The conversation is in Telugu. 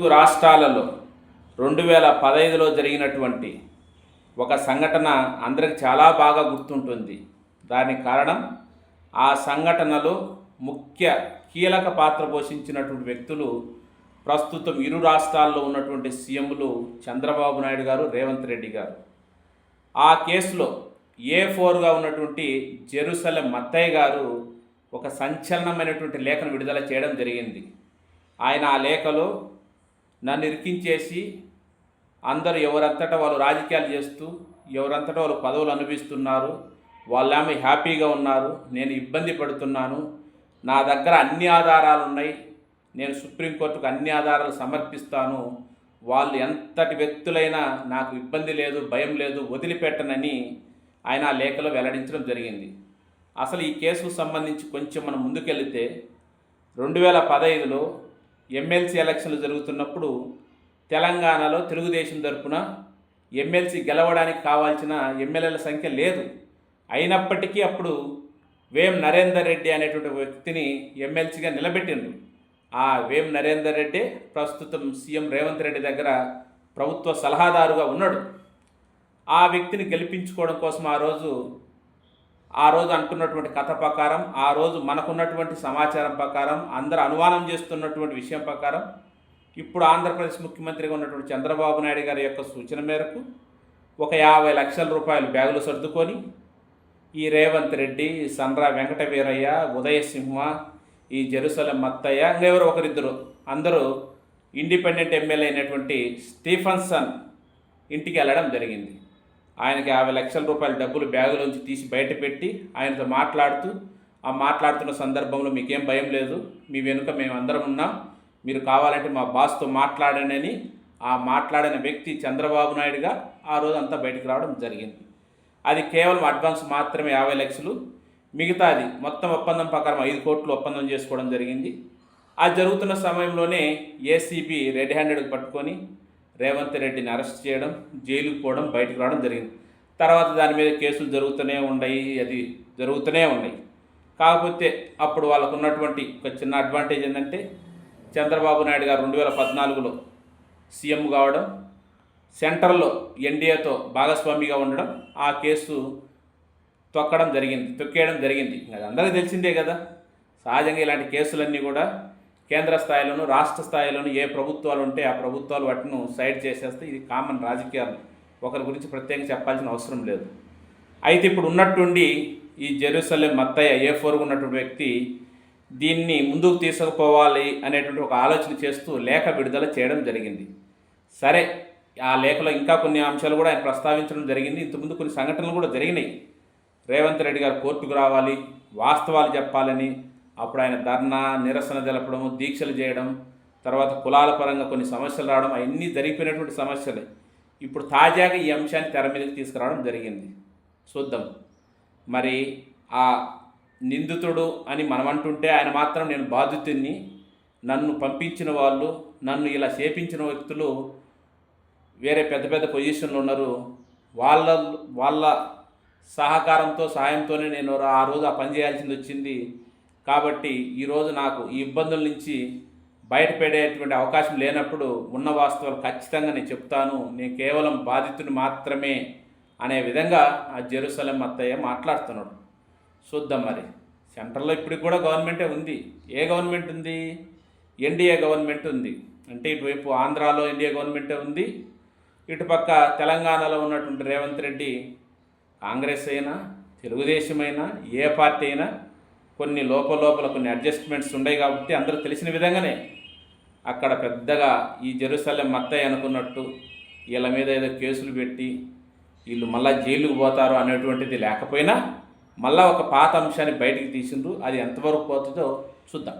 తెలుగు రాష్ట్రాలలో రెండు వేల పదహైదులో జరిగినటువంటి ఒక సంఘటన అందరికి చాలా బాగా గుర్తుంటుంది. దానికి కారణం ఆ సంఘటనలో ముఖ్య కీలక పాత్ర పోషించినటువంటి వ్యక్తులు ప్రస్తుతం ఇరు రాష్ట్రాల్లో ఉన్నటువంటి సీఎంలు చంద్రబాబు నాయుడు గారు రేవంత్ రెడ్డి గారు. ఆ కేసులో ఏ ఫోర్గా ఉన్నటువంటి జెరూసలం మత్తయ్య గారు ఒక సంచలనమైనటువంటి లేఖను విడుదల చేయడం జరిగింది. ఆయన ఆ లేఖలో నన్ను ఇరికించేసి అందరూ ఎవరంతటా వాళ్ళు రాజకీయాలు చేస్తూ ఎవరంతటా వాళ్ళు పదవులు అనుభవిస్తున్నారు వాళ్ళేమో హ్యాపీగా ఉన్నారు నేను ఇబ్బంది పడుతున్నాను నా దగ్గర అన్ని ఆధారాలు ఉన్నాయి నేను సుప్రీంకోర్టుకు అన్ని ఆధారాలు సమర్పిస్తాను వాళ్ళు ఎంతటి వ్యక్తులైనా నాకు ఇబ్బంది లేదు భయం లేదు వదిలిపెట్టనని ఆయన ఆ లేఖలో వెల్లడించడం జరిగింది. అసలు ఈ కేసుకు సంబంధించి కొంచెం మనం ముందుకెళ్తే రెండు వేల పదహైదులో ఎమ్మెల్సీ ఎలక్షన్లు జరుగుతున్నప్పుడు తెలంగాణలో తెలుగుదేశం తరపున ఎమ్మెల్సీ గెలవడానికి కావాల్సిన ఎమ్మెల్యేల సంఖ్య లేదు. అయినప్పటికీ అప్పుడు వేం నరేందర్ రెడ్డి అనేటువంటి వ్యక్తిని ఎమ్మెల్సీగా నిలబెట్టిండ్రు. ఆ వేం నరేందర్ రెడ్డి ప్రస్తుతం సీఎం రేవంత్ రెడ్డి దగ్గర ప్రభుత్వ సలహాదారుగా ఉన్నాడు. ఆ వ్యక్తిని గెలిపించుకోవడం కోసం ఆ రోజు ఆ రోజు అనుకున్నటువంటి కథ ప్రకారం ఆ రోజు మనకున్నటువంటి సమాచారం ప్రకారం అందరు అనుమానం చేస్తున్నటువంటి విషయం ప్రకారం ఇప్పుడు ఆంధ్రప్రదేశ్ ముఖ్యమంత్రిగా ఉన్నటువంటి చంద్రబాబు నాయుడు గారి యొక్క సూచన మేరకు ఒక యాభై లక్షల రూపాయలు బ్యాగులు సర్దుకొని ఈ రేవంత్ రెడ్డి సండ్రా వెంకట వీరయ్య ఉదయసింహ ఈ జెరూసలం మత్తయ్య ఇంకెవరు ఒకరిద్దరు అందరూ ఇండిపెండెంట్ ఎమ్మెల్యే అయినటువంటి స్టీఫన్సన్ ఇంటికి వెళ్ళడం జరిగింది. ఆయనకి యాభై లక్షల రూపాయల డబ్బులు బ్యాగులోంచి తీసి బయట పెట్టి ఆయనతో మాట్లాడుతూ ఆ మాట్లాడుతున్న సందర్భంలో మీకేం భయం లేదు మీ వెనుక మేము అందరం ఉన్నాం మీరు కావాలంటే మా బాస్తో మాట్లాడనని ఆ మాట్లాడిన వ్యక్తి చంద్రబాబు నాయుడుగా ఆ రోజు అంతా బయటకు రావడం జరిగింది. అది కేవలం అడ్వాన్స్ మాత్రమే యాభై లక్షలు మిగతాది మొత్తం ఒప్పందం ప్రకారం ఐదు కోట్లు ఒప్పందం చేసుకోవడం జరిగింది. ఆ జరుగుతున్న సమయంలోనే ఏసీబీ రెడ్ హ్యాండెడ్ పట్టుకొని రేవంత్ రెడ్డిని అరెస్ట్ చేయడం జైలుకు పోవడం బయటకు రావడం జరిగింది. తర్వాత దాని మీద కేసులు జరుగుతూనే ఉన్నాయి అది జరుగుతూనే ఉన్నాయి కాకపోతే అప్పుడు వాళ్ళకు ఉన్నటువంటి ఒక చిన్న అడ్వాంటేజ్ ఏంటంటే చంద్రబాబు నాయుడు గారు రెండు వేల పద్నాలుగులో సీఎం కావడం సెంటర్లో ఎన్డీఏతో భాగస్వామిగా ఉండడం ఆ కేసు తొక్కడం జరిగింది తొక్కేయడం జరిగింది. అది అందరికీ తెలిసిందే కదా. సహజంగా ఇలాంటి కేసులన్నీ కూడా కేంద్ర స్థాయిలోను రాష్ట్ర స్థాయిలోను ఏ ప్రభుత్వాలు ఉంటే ఆ ప్రభుత్వాలు వాటిని సైడ్ చేసేస్తే ఇది కామన్ రాజకీయాలు. ఒకరి గురించి ప్రత్యేకంగా చెప్పాల్సిన అవసరం లేదు. అయితే ఇప్పుడు ఉన్నట్టుండి ఈ జెరూసలేం మత్తయ్య ఏ ఫోర్గా ఉన్నటువంటి వ్యక్తి దీన్ని ముందుకు తీసుకుపోవాలి అనేటువంటి ఒక ఆలోచన చేస్తూ లేఖ విడుదల చేయడం జరిగింది. సరే ఆ లేఖలో ఇంకా కొన్ని అంశాలు కూడా ఆయన ప్రస్తావించడం జరిగింది. ఇంతకుముందు కొన్ని సంఘటనలు కూడా జరిగినాయి. రేవంత్ రెడ్డి గారు కోర్టుకు రావాలి వాస్తవాలు చెప్పాలని అప్పుడు ఆయన ధర్నా నిరసన తెలపడము దీక్షలు చేయడం తర్వాత కులాల పరంగా కొన్ని సమస్యలు రావడం అవన్నీ జరిగిపోయినటువంటి సమస్యలే. ఇప్పుడు తాజాగా ఈ అంశాన్ని తెర మీదకి తీసుకురావడం జరిగింది. చూద్దాం. మరి ఆ నిందితుడు అని మనం అంటుంటే ఆయన మాత్రం నేను బాధితుడిని నన్ను పంపించిన వాళ్ళు నన్ను ఇలా చేపించిన వ్యక్తులు వేరే పెద్ద పెద్ద పొజిషన్లు ఉన్నారు. వాళ్ళ వాళ్ళ సహకారంతో సాయంతోనే నేను ఆ రోజు ఆ పని చేయాల్సింది వచ్చింది. కాబట్టి ఈరోజు నాకు ఈ ఇబ్బందుల నుంచి బయటపడేటువంటి అవకాశం లేనప్పుడు ఉన్న వాస్తవాలు ఖచ్చితంగా నేను చెప్తాను. నేను కేవలం బాధితుని మాత్రమే అనే విధంగా ఆ జెరూసలేం అత్తయ్య మాట్లాడుతున్నాడు. చూద్దాం మరి. సెంట్రల్లో ఇప్పటికి కూడా గవర్నమెంటే ఉంది. ఏ గవర్నమెంట్ ఉంది? ఎన్డీఏ గవర్నమెంట్ ఉంది. అంటే ఇటువైపు ఆంధ్రాలో ఎన్డీఏ గవర్నమెంటే ఉంది. ఇటుపక్క తెలంగాణలో ఉన్నటువంటి రేవంత్ రెడ్డి కాంగ్రెస్ అయినా తెలుగుదేశం అయినా ఏ పార్టీ అయినా కొన్ని లోపలోపల కొన్ని అడ్జస్ట్మెంట్స్ ఉన్నాయి కాబట్టి అందరూ తెలిసిన విధంగానే అక్కడ పెద్దగా ఈ జెరూసలేం మత్తయ్య అనుకున్నట్టు వీళ్ళ మీద ఏదో కేసులు పెట్టి వీళ్ళు మళ్ళీ జైలుకు పోతారు అనేటువంటిది లేకపోయినా మళ్ళా ఒక పాత అంశాన్ని బయటికి తీసిండ్రు. అది ఎంతవరకు పోతుందో చూద్దాం.